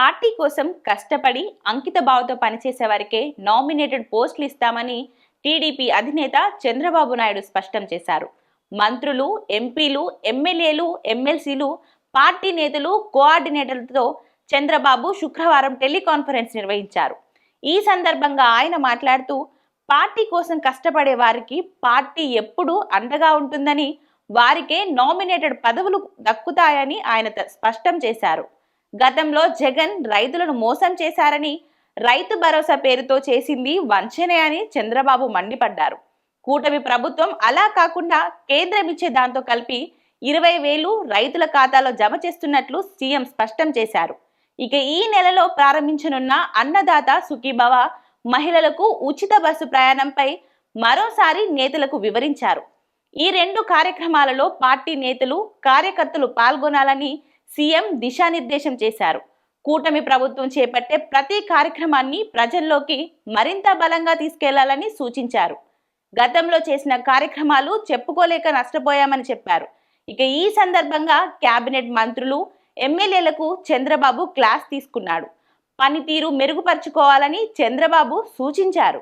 Party కోసం కష్టపడి అంకిత భావంతో పనిచేసే వారికే నామినేటెడ్ పోస్టులు ఇస్తామని టీడీపీ అధినేత చంద్రబాబు నాయుడు స్పష్టం చేశారు. మంత్రులు ఎంపీలు ఎమ్మెల్యేలు ఎమ్మెల్సీలు పార్టీ నేతలు కోఆర్డినేటర్లతో చంద్రబాబు శుక్రవారం టెలికాన్ఫరెన్స్ నిర్వహించారు. ఈ సందర్భంగా ఆయన మాట్లాడుతూ పార్టీ కోసం కష్టపడే వారికి పార్టీ ఎప్పుడూ అండగా ఉంటుందని వారికే నామినేటెడ్ పదవులు దక్కుతాయని ఆయన స్పష్టం చేశారు. గతంలో జగన్ రైతులను మోసం చేశారని రైతు భరోసా పేరుతో చేసింది వంచనే అని చంద్రబాబు మండిపడ్డారు. కూటమి ప్రభుత్వం అలా కాకుండా కేంద్రం ఇచ్చే దాంతో కలిపి ఇరవై వేలు రైతుల ఖాతాలో జమ చేస్తున్నట్లు సీఎం స్పష్టం చేశారు. ఇక ఈ నెలలో ప్రారంభించనున్న అన్నదాత సుఖీభవ మహిళలకు ఉచిత బస్సు ప్రయాణంపై మరోసారి నేతలకు వివరించారు. ఈ రెండు కార్యక్రమాలలో పార్టీ నేతలు కార్యకర్తలు పాల్గొనాలని సీఎం దిశానిర్దేశం చేశారు. కూటమి ప్రభుత్వం చేపట్టే ప్రతి కార్యక్రమాన్ని ప్రజల్లోకి మరింత బలంగా తీసుకెళ్ళాలని సూచించారు. గతంలో చేసిన కార్యక్రమాలు చెప్పుకోలేక నష్టపోయామని చెప్పారు. ఇక ఈ సందర్భంగా కేబినెట్ మంత్రులు ఎమ్మెల్యేలకు చంద్రబాబు క్లాస్ తీసుకున్నాడు. పనితీరు మెరుగుపరుచుకోవాలని చంద్రబాబు సూచించారు.